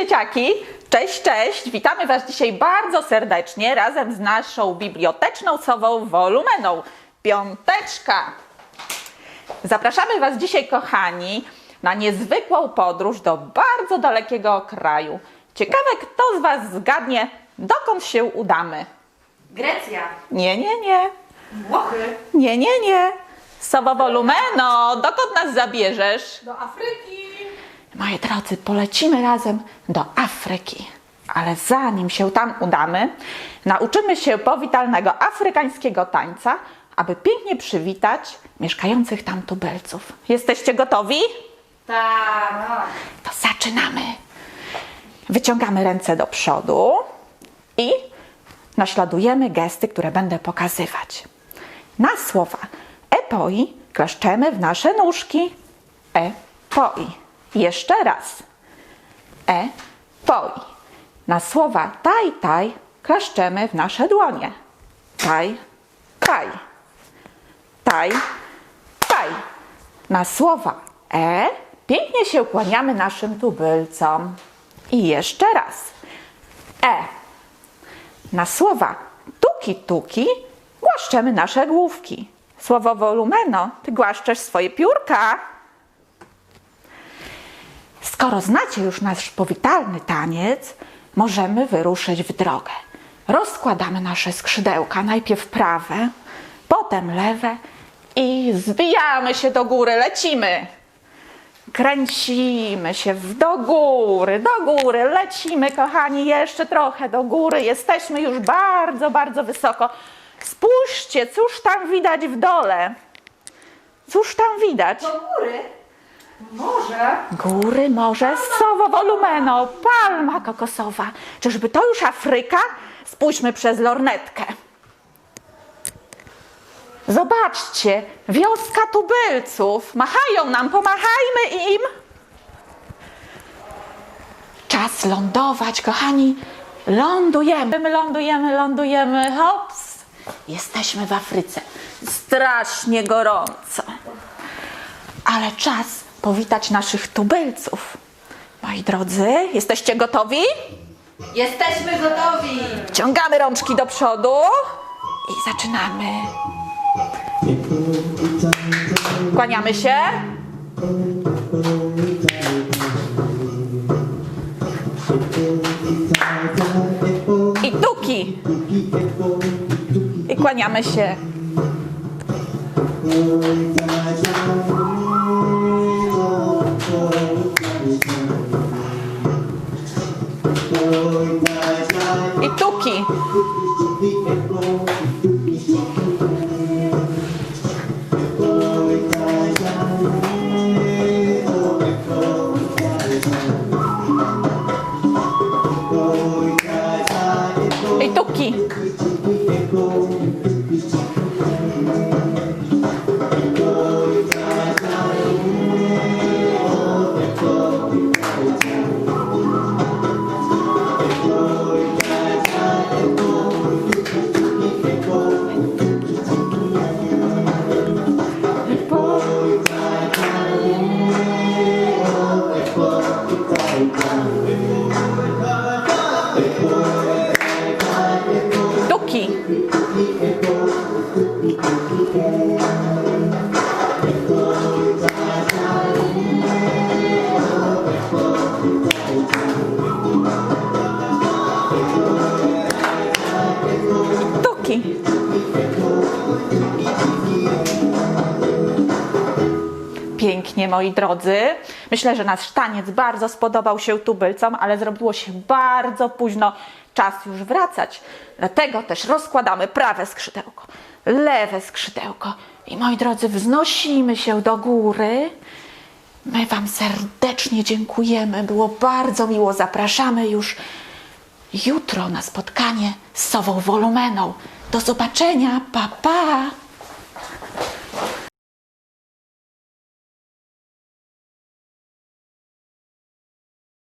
dzieciaki! Cześć, cześć! Witamy Was dzisiaj bardzo serdecznie razem z naszą biblioteczną sową Wolumeną. Piąteczka! Zapraszamy Was dzisiaj, kochani, na niezwykłą podróż do bardzo dalekiego kraju. Ciekawe, kto z Was zgadnie, dokąd się udamy. Grecja, Nie, nie, nie. Włochy, Nie, nie, nie. Sowa Volumeno, dokąd nas zabierzesz? do Afryki. Moi drodzy, polecimy razem do Afryki. Ale zanim się tam udamy, nauczymy się powitalnego afrykańskiego tańca, aby pięknie przywitać mieszkających tam tubylców. Jesteście gotowi? Tak. To zaczynamy. Wyciągamy ręce do przodu i naśladujemy gesty, które będę pokazywać. Na słowa epoi klaszczemy w nasze nóżki. Epoi. Jeszcze raz. Epoi. Na słowa taj, taj klaszczemy w nasze dłonie. Taj, taj. Taj, taj. Na słowa e pięknie się kłaniamy naszym tubylcom. I jeszcze raz. E. Na słowa tuki, tuki głaszczemy nasze główki. Słowo volumeno, ty głaszczesz swoje piórka. Skoro znacie już nasz powitalny taniec, możemy wyruszyć w drogę. Rozkładamy nasze skrzydełka, najpierw prawe, potem lewe i zwijamy się do góry, lecimy. Kręcimy się do góry, do góry, lecimy, kochani, jeszcze trochę do góry. Jesteśmy już bardzo, bardzo wysoko. Spójrzcie, cóż tam widać w dole? Cóż tam widać? Do góry. Morze. Góry, morze, sowo, volumeno, palma kokosowa. Czyżby to już Afryka? Spójrzmy przez lornetkę. Zobaczcie, wioska tubylców. Machają nam, pomachajmy im. Czas lądować, kochani. Lądujemy, my lądujemy, lądujemy. Hops. Jesteśmy w Afryce. Strasznie gorąco. Ale czas powitać naszych tubylców. Moi drodzy, jesteście gotowi? Jesteśmy gotowi. Wciągamy rączki do przodu i zaczynamy. Kłaniamy się. I tuki. I kłaniamy się. I Tuki. Pięknie, moi drodzy. Myślę, że nasz taniec bardzo spodobał się tubylcom, ale zrobiło się bardzo późno. Czas już wracać. Dlatego też rozkładamy prawe skrzydełko, lewe skrzydełko. I moi drodzy, wznosimy się do góry. My Wam serdecznie dziękujemy. Było bardzo miło. Zapraszamy już jutro na spotkanie z Sową Wolumeną. Do zobaczenia. Pa, pa.